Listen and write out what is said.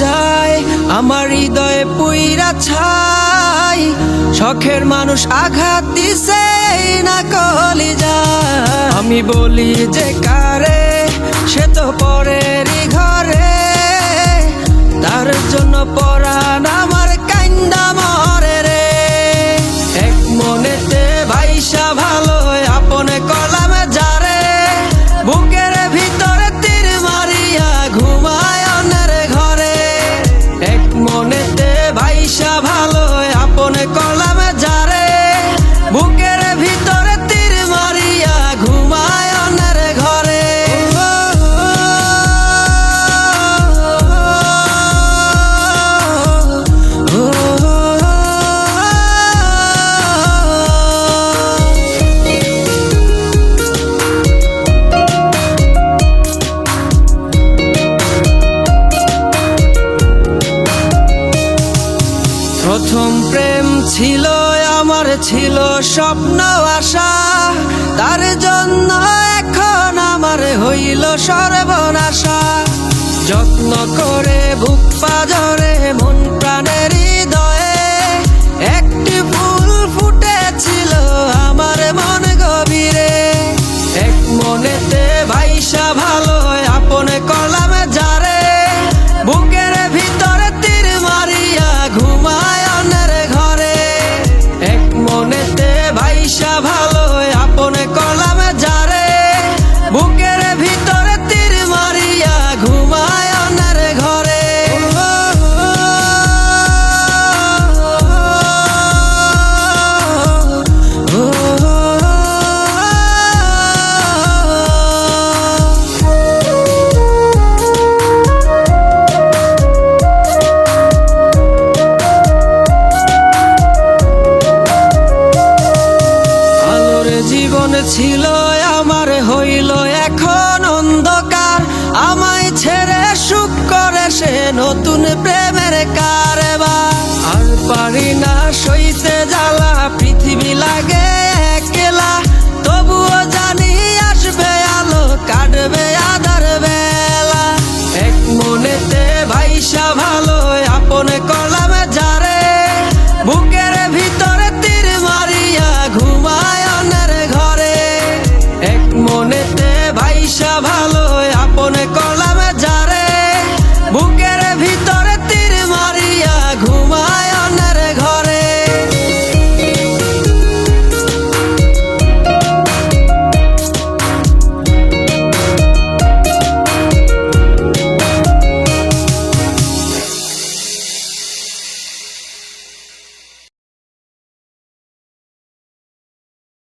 যায়, আমার হৃদয়ে পুইরা ছাই। শখের মানুষ আঘাত দিছে, না কলি যায় আমি বলি যে কারে, সে তো পরেরই ঘরে। তার জন্য পরাণ প্রথম প্রেম ছিল, আমার ছিল স্বপ্ন আশা। তার জন্য এখন আমার হইল সর্বনাশা। যত্ন করে ভাইসা ভালো ছিল, আমার হইল এখন অন্ধকার। আমায় ছেড়ে সুখ করে সে নতুন প্রেমের কারবার। আর পারি না সইতে ভালো আপন